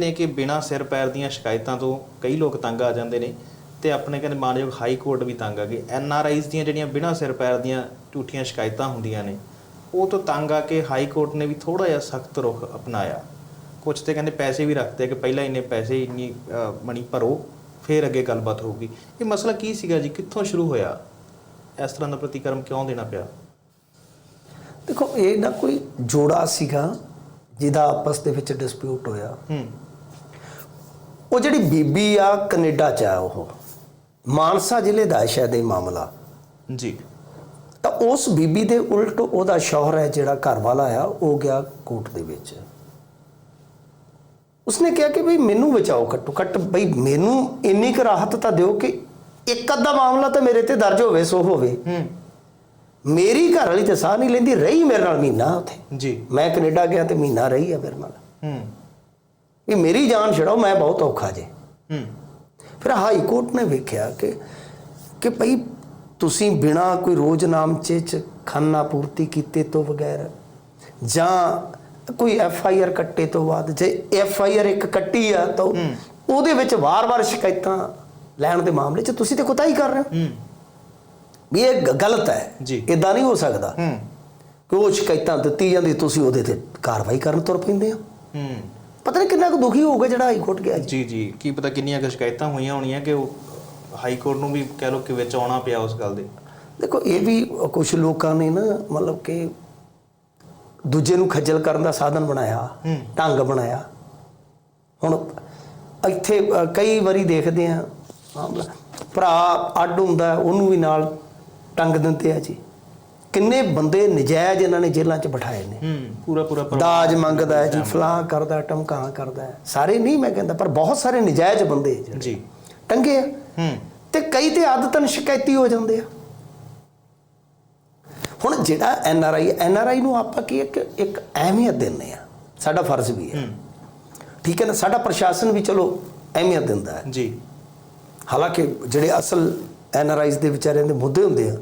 ਨੇ ਕਿ ਬਿਨਾਂ ਸਿਰ ਪੈਰ ਦੀਆਂ ਸ਼ਿਕਾਇਤਾਂ ਤੋਂ ਕਈ ਲੋਕ ਤੰਗ ਆ ਜਾਂਦੇ ਨੇ ਤੇ ਆਪਣੇ ਕਹਿੰਦੇ ਮਾਨਯੋਗ ਹਾਈ ਕੋਰਟ ਵੀ ਤੰਗ ਆ ਗਏ। ਐਨ ਆਰ ਆਈਜ਼ ਦੀਆਂ ਜਿਹੜੀਆਂ ਬਿਨਾਂ ਸਿਰ ਪੈਰ ਦੀਆਂ ਝੂਠੀਆਂ ਸ਼ਿਕਾਇਤਾਂ ਹੁੰਦੀਆਂ ਨੇ ਉਹ ਤੋਂ ਤੰਗ ਆ ਕੇ ਹਾਈ ਕੋਰਟ ਨੇ ਵੀ ਥੋੜਾ ਜਿਹਾ ਸਖਤ ਰੁਖ ਅਪਣਾਇਆ। ਕੁਝ ਤੇ ਕਹਿੰਦੇ ਪੈਸੇ ਵੀ ਰੱਖਦੇ ਕਿ ਪਹਿਲਾਂ ਇੰਨੇ ਪੈਸੇ ਇੰਨੀ ਮਣੀ ਭਰੋ ਫਿਰ ਅੱਗੇ ਗੱਲਬਾਤ ਹੋਊਗੀ। ਇਹ ਮਸਲਾ ਕੀ ਸੀਗਾ ਜੀ? ਕਿੱਥੋਂ ਸ਼ੁਰੂ ਹੋਇਆ? ਇਸ ਤਰ੍ਹਾਂ ਦਾ ਪ੍ਰਤੀਕਰਮ ਕਿਉਂ ਦੇਣਾ ਪਿਆ? ਦੇਖੋ ਇਹ ਨਾ ਕੋਈ ਜੋੜਾ ਸੀਗਾ ਜਿਹਦਾ ਆਪਸ ਦੇ ਵਿੱਚ ਡਿਸਪਿਊਟ ਹੋਇਆ। ਹੂੰ। ਉਹ ਜਿਹੜੀ ਬੀਬੀ ਆ ਕੈਨੇਡਾ ਚ ਆ ਉਹ। ਮਾਨਸਾ ਜ਼ਿਲ੍ਹੇ ਦਾ ਸ਼ਾਇਦ ਇਹ ਮਾਮਲਾ। ਜੀ। ਤਾਂ ਉਸ ਬੀਬੀ ਦੇ ਉਲਟ ਉਹਦਾ ਸ਼ੌਹਰ ਹੈ ਜਿਹੜਾ ਘਰ ਵਾਲਾ ਆ ਉਹ ਗਿਆ ਕੋਰਟ ਦੇ ਵਿੱਚ। ਉਸਨੇ ਕਿਹਾ ਕਿ ਭਈ ਮੈਨੂੰ ਬਚਾਓ ਘੱਟੋ ਘੱਟ ਭਈ ਮੈਨੂੰ ਇੰਨੀ ਕੁ ਰਾਹਤ ਤਾਂ ਦਿਓ ਕਿ ਇੱਕ ਅੱਧਾ ਮਾਮਲਾ ਤਾਂ ਮੇਰੇ ਤੇ ਦਰਜ ਹੋਵੇ ਸੋ ਹੋਵੇ। ਹੂੰ। ਮੇਰੀ ਘਰ ਵਾਲੀ ਤੇ ਸਾਹ ਨਹੀਂ ਲੈਂਦੀ ਰਹੀ ਮੇਰੇ ਨਾਲ ਮਹੀਨਾ ਉੱਥੇ। ਜੀ। ਮੈਂ ਕੈਨੇਡਾ ਗਿਆ ਤੇ ਮਹੀਨਾ ਰਹੀ ਆ ਮੇਰੇ ਨਾਲ। ਹੂੰ। ਵੀ ਮੇਰੀ ਜਾਨ ਛਡਾਓ ਮੈਂ ਬਹੁਤ ਔਖਾ ਜੇ। ਹੂੰ। ਫਿਰ ਹਾਈ ਕੋਰਟ ਨੇ ਵੇਖਿਆ ਕਿ ਕਿ ਭਈ ਤੁਸੀਂ ਬਿਨਾ ਕੋਈ ਰੋਜ਼ਨਾਮਚੇ ਚ ਖਾਨਾ ਪੂਰਤੀ ਕੀਤੇ ਤੋਂ ਬਗੈਰ ਜਾਂ ਕੋਈ ਐਫ ਆਈ ਆਰ ਕੱਟੇ ਤੋਂ ਬਾਅਦ ਜੇ ਐਫ ਆਈ ਆਰ ਇੱਕ ਕੱਟੀ ਆ ਤਾਂ ਉਹਦੇ ਵਿੱਚ ਵਾਰ-ਵਾਰ ਸ਼ਿਕਾਇਤਾਂ ਲੈਣ ਦੇ ਮਾਮਲੇ 'ਚ ਤੁਸੀਂ ਤੇ ਕੁਤਾਈ ਕਰ ਰਹੇ ਹੋ। ਹੂੰ। ਵੀ ਇਹ ਗਲਤ ਹੈ। ਜੀ। ਇਦਾਂ ਨਹੀਂ ਹੋ ਸਕਦਾ। ਹੂੰ। ਕਿ ਉਹ ਸ਼ਿਕਾਇਤਾਂ ਦਿੱਤੀ ਜਾਂਦੀ ਤੁਸੀਂ ਉਹਦੇ ਤੇ ਕਾਰਵਾਈ ਕਰਨ ਤੁਰ ਪੈਂਦੇ ਹੂੰ। ਪਤਾ ਨਹੀਂ ਕਿੰਨਾ ਕੁ ਦੁਖੀ ਹੋਊਗਾ ਜਿਹੜਾ ਹਾਈ ਕੋਰਟ ਗਿਆ ਜੀ। ਜੀ ਜੀ। ਕੀ ਪਤਾ ਕਿੰਨੀਆਂ ਕੁ ਸ਼ਿਕਾਇਤਾਂ ਹੋਈਆਂ ਹੋਣੀਆਂ ਕਿ ਉਹ ਹਾਈ ਕੋਰਟ ਨੂੰ ਵੀ ਕਹਿ ਲੋ ਕਿ ਵਿੱਚ ਆਉਣਾ ਪਿਆ ਉਸ ਗੱਲ ਦੇ। ਦੇਖੋ ਇਹ ਵੀ ਕੁਝ ਲੋਕਾਂ ਨੇ ਨਾ ਮਤਲਬ ਕਿ ਦੂਜੇ ਨੂੰ ਖੱਜਲ ਕਰਨ ਦਾ ਸਾਧਨ ਬਣਾਇਆ। ਢੰਗ ਬਣਾਇਆ। ਹੁਣ ਇੱਥੇ ਕਈ ਵਾਰੀ ਦੇਖਦੇ ਆ ਭਰਾ ਅੱਡ ਹੁੰਦਾ ਉਹਨੂੰ ਵੀ ਨਾਲ ਟੰਗ ਦਿੰਦੇ ਆ ਜੀ। ਕਿੰਨੇ ਬੰਦੇ ਨਜਾਇਜ਼ ਇਹਨਾਂ ਨੇ ਜੇਲ੍ਹਾਂ 'ਚ ਬਿਠਾਏ ਨੇ। ਹੂੰ ਪੂਰਾ ਪੂਰਾ ਦਾਜ ਮੰਗਦਾ ਹੈ ਜੀ ਫਲਾਂ ਕਰਦਾ ਟਮਕਾਂ ਕਰਦਾ। ਸਾਰੇ ਨਹੀਂ ਮੈਂ ਕਹਿੰਦਾ ਪਰ ਬਹੁਤ ਸਾਰੇ ਨਜਾਇਜ਼ ਬੰਦੇ ਜੀ। ਟੰਗੇ ਆ। ਹੂੰ। ਤੇ ਕਈ ਤੇ ਆਦਤਨ ਸ਼ਿਕਾਇਤੀ ਹੋ ਜਾਂਦੇ ਆ। ਹੁਣ ਜਿਹੜਾ N R I N R I ਨੂੰ ਆਪਾਂ ਕੀ ਇੱਕ ਇੱਕ ਅਹਿਮੀਅਤ ਦਿੰਦੇ ਆ। ਸਾਡਾ ਫਰਜ਼ ਵੀ ਹੂੰ। ਠੀਕ ਹੈ ਨਾ? ਸਾਡਾ ਪ੍ਰਸ਼ਾਸਨ ਵੀ ਚਲੋ ਅਹਿਮੀਅਤ ਦਿੰਦਾ ਹੈ। ਜੀ। ਹਾਲਾਂਕਿ ਜਿਹੜੇ ਅਸਲ ਐਨ ਆਰ ਆਈਜ਼ ਦੇ ਵਿਚਾਰਿਆਂ ਦੇ ਮੁੱਦੇ ਹੁੰਦੇ ਆ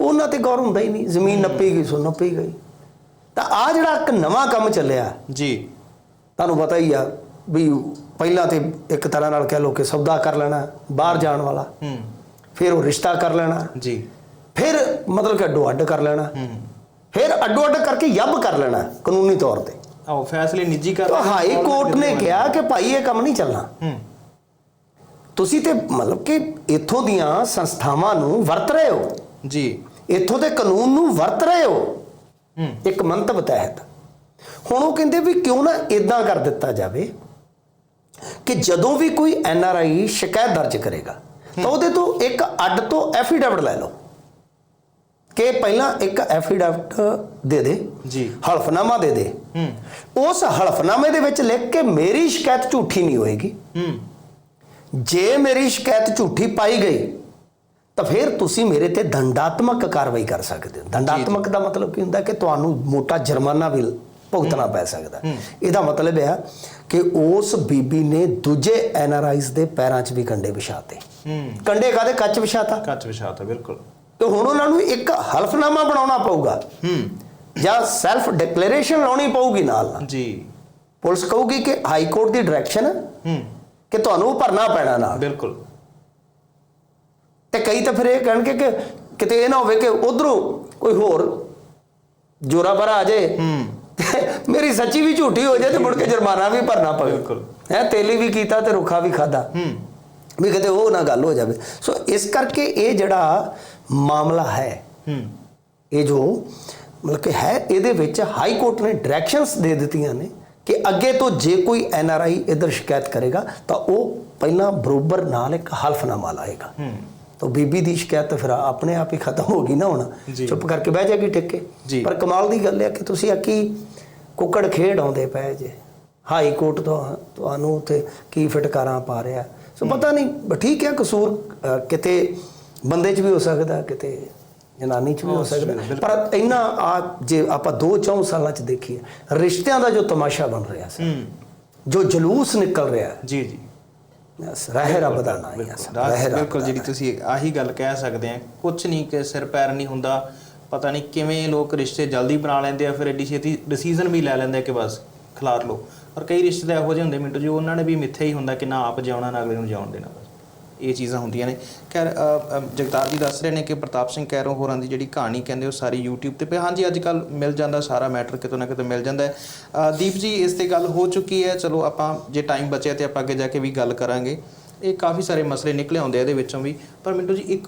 ਉਹਨਾਂ ਤੇ ਗੌਰ ਹੁੰਦਾ ਹੀ ਨਹੀਂ। ਜ਼ਮੀਨ ਨੱਪੀ ਗਈ ਸੋ ਨੱਪੀ ਗਈ। ਤਾਂ ਆ ਜਿਹੜਾ ਇੱਕ ਨਵਾਂ ਕੰਮ ਚੱਲਿਆ ਜੀ। ਤੁਹਾਨੂੰ ਪਤਾ ਹੀ ਆ ਵੀ ਪਹਿਲਾਂ ਤੇ ਇੱਕ ਤਰ੍ਹਾਂ ਨਾਲ ਕਹਿ ਲੋ ਕਿ ਸੌਦਾ ਕਰ ਲੈਣਾ ਬਾਹਰ ਜਾਣ ਵਾਲਾ। ਹੂੰ। ਫਿਰ ਉਹ ਰਿਸ਼ਤਾ ਕਰ ਲੈਣਾ। ਜੀ। ਫਿਰ ਮਤਲਬ ਕਿ ਅੱਡੋ ਅੱਡ ਕਰ ਲੈਣਾ। ਹੂੰ। ਫਿਰ ਅੱਡੋ ਅੱਡ ਕਰਕੇ ਯੱਬ ਕਰ ਲੈਣਾ ਕਾਨੂੰਨੀ ਤੌਰ ਤੇ। ਆਓ ਫੈਸਲੇ ਨਿੱਜੀ ਕਰ ਤਾਂ ਹਾਈ ਕੋਰਟ ਨੇ ਕਿਹਾ ਕਿ ਭਾਈ ਇਹ ਕੰਮ ਨਹੀਂ ਚੱਲਣਾ। ਹੂੰ। ਤੁਸੀਂ ਤੇ ਮਤਲਬ ਕਿ ਇੱਥੋਂ ਦੀਆਂ ਸੰਸਥਾਵਾਂ ਨੂੰ ਵਰਤ ਰਹੇ ਹੋ। ਜੀ। ਇੱਥੋਂ ਦੇ ਕਾਨੂੰਨ ਨੂੰ ਵਰਤ ਰਹੇ ਹੋ। ਇੱਕ ਮੰਤਵ ਤਹਿਤ। ਹੁਣ ਉਹ ਕਹਿੰਦੇ ਵੀ ਕਿਉਂ ਨਾ ਇਦਾਂ ਕਰ ਦਿੱਤਾ ਜਾਵੇ ਕਿ ਜਦੋਂ ਵੀ ਕੋਈ ਐਨ ਆਰ ਆਈ ਸ਼ਿਕਾਇਤ ਦਰਜ ਕਰੇਗਾ ਤਾਂ ਉਹਦੇ ਤੋਂ ਇੱਕ ਅੱਡ ਤੋਂ ਐਫੀਡੈਵਿਟ ਲੈ ਲਓ। ਕਿ ਪਹਿਲਾਂ ਇੱਕ ਐਫੀਡੈਵਿਟ ਦੇ ਦੇ ਜੀ। ਹਲਫਨਾਮਾ ਦੇ ਦੇ। ਹੂੰ। ਉਸ ਹਲਫਨਾਮੇ ਦੇ ਵਿੱਚ ਲਿਖ ਕੇ ਮੇਰੀ ਸ਼ਿਕਾਇਤ ਝੂਠੀ ਨਹੀਂ ਹੋਏਗੀ। ਹੂੰ। ਜੇ ਮੇਰੀ ਸ਼ਿਕਾਇਤ ਝੂਠੀ ਪਾਈ ਗਈ ਤਾਂ ਫਿਰ ਤੁਸੀਂ ਮੇਰੇ ਤੇ ਦੰਡਾਤਮਕ ਕਾਰਵਾਈ ਕਰ ਸਕਦੇ ਹੋ। ਦੰਡਾਤਮਕ ਦਾ ਮਤਲਬ ਕੀ ਹੁੰਦਾ ਕਿ ਤੁਹਾਨੂੰ ਮੋਟਾ ਜੁਰਮਾਨਾ ਵੀ ਭੁਗਤਣਾ ਪੈ ਸਕਦਾ ਇਹਦਾ ਮਤਲਬ ਹੈ ਕਿ ਉਸ ਬੀਬੀ ਨੇ ਦੂਜੇ ਐਨ ਆਰ ਆਈਜ਼ ਦੇ ਪੈਰਾਂ 'ਚ ਵੀ ਕੰਡੇ ਵਿਛਾਤੇ। ਕੰਡੇ ਕਾਦੇ ਕੱਚ ਵਿਛਾਤਾ? ਕੱਚ ਵਿਛਾਤਾ ਬਿਲਕੁਲ। ਤੇ ਹੁਣ ਉਹਨਾਂ ਨੂੰ ਇੱਕ ਹਲਫਨਾਮਾ ਬਣਾਉਣਾ ਪਊਗਾ। ਹੂੰ। ਜਾਂ ਸੈਲਫ ਡਿਕਲੇਰੇਸ਼ਨ ਲਾਉਣੀ ਪਊਗੀ ਨਾਲ ਜੀ। ਪੁਲਿਸ ਕਹੂਗੀ ਕਿ ਹਾਈ ਕੋਰਟ ਦੀ ਡਾਇਰੈਕਸ਼ਨ ਹੂੰ। ਕਿ ਤੁਹਾਨੂੰ ਭਰਨਾ ਪੈਣਾ ਨਾਲ। ਬਿਲਕੁਲ। ਤੇ ਕਈ ਤਾਂ ਫਿਰ ਇਹ ਕਹਿਣਗੇ ਕਿ ਕਿਤੇ ਇਹ ਨਾ ਹੋਵੇ ਕਿ ਉਧਰੋਂ ਕੋਈ ਹੋਰ ਜੋਰਾ ਬਰਾ ਆ ਜਾਏ ਮੇਰੀ ਸੱਚੀ ਵੀ ਝੂਠੀ ਹੋ ਜਾਏ ਤੇ ਮੁੜ ਕੇ ਜੁਰਮਾਨਾ ਵੀ ਭਰਨਾ ਪਵੇ। ਬਿਲਕੁਲ। ਹੈ ਤੇਲੀ ਵੀ ਕੀਤਾ ਤੇ ਰੁੱਖਾ ਵੀ ਖਾਦਾ ਹੂੰ। ਵੀ ਕਿਤੇ ਉਹ ਨਾ ਗੱਲ ਹੋ ਜਾਵੇ। ਸੋ ਇਸ ਕਰਕੇ ਇਹ ਜਿਹੜਾ ਮਾਮਲਾ ਹੈ ਹੂੰ। ਇਹ ਜੋ ਮਤਲਬ ਕਿ ਹੈ ਇਹਦੇ ਵਿੱਚ ਹਾਈ ਕੋਰਟ ਨੇ ਡਾਇਰੈਕਸ਼ਨਸ ਦੇ ਦਿੱਤੀਆਂ ਨੇ ਕਿ ਅੱਗੇ ਤੋਂ ਜੇ ਕੋਈ ਐਨ ਆਰ ਆਈ ਇਧਰ ਸ਼ਿਕਾਇਤ ਕਰੇਗਾ ਤਾਂ ਉਹ ਪਹਿਲਾਂ ਬਰੋਬਰ ਨਾਲ ਇੱਕ ਹਲਫਨਾਮਾ ਲਾਏਗਾ। ਹੂੰ। ਤਾਂ ਬੀਬੀ ਦੀ ਸ਼ਿਕਾਇਤ ਫਿਰ ਆਪਣੇ ਆਪ ਹੀ ਖਤਮ ਹੋ ਗਈ ਨਾ ਹੁਣ। ਚੁੱਪ ਕਰਕੇ ਬਹਿ ਜਾਏਗੀ ਟਿੱਕੇ। ਪਰ ਕਮਾਲ ਦੀ ਗੱਲ ਹੈ ਕਿ ਤੁਸੀਂ ਆ ਕੀ ਕੁੱਕੜ ਖੇਡ ਆਉਂਦੇ ਪਏ ਜੇ। ਹਾਈ ਕੋਰਟ ਤੋਂ ਤੁਹਾਨੂੰ ਉੱਥੇ ਕੀ ਫਟਕਾਰਾਂ ਪਾ ਰਿਹਾ। ਸੋ ਪਤਾ ਨਹੀਂ ਠੀਕ ਹੈ ਕਸੂਰ ਕਿਤੇ ਬੰਦੇ 'ਚ ਵੀ ਹੋ ਸਕਦਾ ਕਿਤੇ ਜਨਾਨੀ 'ਚ ਵੀ ਹੋ ਸਕਦਾ। ਪਰ ਇੰਨਾ ਆ ਜੇ ਆਪਾਂ 2-4 ਸਾਲਾਂ 'ਚ ਦੇਖੀਏ ਰਿਸ਼ਤਿਆਂ ਦਾ ਜੋ ਤਮਾਸ਼ਾ ਬਣ ਰਿਹਾ ਸੀ ਜੋ ਜਲੂਸ ਨਿਕਲ ਰਿਹਾ। ਜੀ ਜੀ। ਰਹਿ ਰੱਬ ਦਾ ਨਾਂ ਹੀ ਆ ਸਭ, ਰਾਜ ਰਹਿ ਬਿਲਕੁਲ ਜਿਹੜੀ ਤੁਸੀਂ ਆਹੀ ਗੱਲ ਕਹਿ ਸਕਦੇ ਆ ਕੁਝ ਨਹੀਂ ਕਿ ਸਿਰ ਪੈਰ ਨਹੀਂ ਹੁੰਦਾ ਪਤਾ ਨਹੀਂ ਕਿਵੇਂ ਲੋਕ ਰਿਸ਼ਤੇ ਜਲਦੀ ਬਣਾ ਲੈਂਦੇ ਆ ਫਿਰ ਐਡੀ ਛੇਤੀ ਡਿਸੀਜਨ ਵੀ ਲੈ ਲੈਂਦੇ ਆ ਕਿ ਬਸ ਖਿਲਾਰ ਲਓ। ਔਰ ਕਈ ਰਿਸ਼ਤੇਦਾਰ ਇਹੋ ਜਿਹੇ ਹੁੰਦੇ ਮਿੰਟੂ ਜੀ ਉਹਨਾਂ ਨੇ ਵੀ ਮਿੱਥੇ ਹੀ ਹੁੰਦਾ ਕਿ ਨਾ ਆਪ ਜਿਉਣਾ ਨਾ ਅਗਲੇ ਨੂੰ ਜਿਉਣ ਦੇਣਾ। ਇਹ ਚੀਜ਼ਾਂ ਹੁੰਦੀਆਂ ਨੇ। ਖੈਰ ਜਗਤਾਰ ਜੀ ਦੱਸ ਰਹੇ ਨੇ ਕਿ ਪ੍ਰਤਾਪ ਸਿੰਘ ਕੈਰੋਂ ਹੋਰਾਂ ਦੀ ਜਿਹੜੀ ਕਹਾਣੀ ਕਹਿੰਦੇ ਉਹ ਸਾਰੀ YouTube ਤੇ ਪਈ ਹਾਂਜੀ ਅੱਜ ਕੱਲ ਮਿਲ ਜਾਂਦਾ, ਸਾਰਾ ਮੈਟਰ ਕਿਤੋਂ ਨਾ ਕਿਤੋਂ ਮਿਲ ਜਾਂਦਾ ਦੀਪ ਜੀ, ਇਸ ਤੇ ਗੱਲ ਹੋ ਚੁੱਕੀ ਹੈ। ਚਲੋ, ਆਪਾਂ ਜੇ ਟਾਈਮ ਬਚਿਆ ਤੇ ਆਪਾਂ ਅੱਗੇ ਜਾ ਕੇ ਵੀ ਗੱਲ ਕਰਾਂਗੇ। ਇਹ ਕਾਫੀ ਸਾਰੇ ਮਸਲੇ ਨਿਕਲੇ ਆਉਂਦੇ ਆ ਇਹਦੇ ਵਿੱਚੋਂ ਵੀ। ਪਰ ਮਿੰਟੂ ਜੀ, ਇੱਕ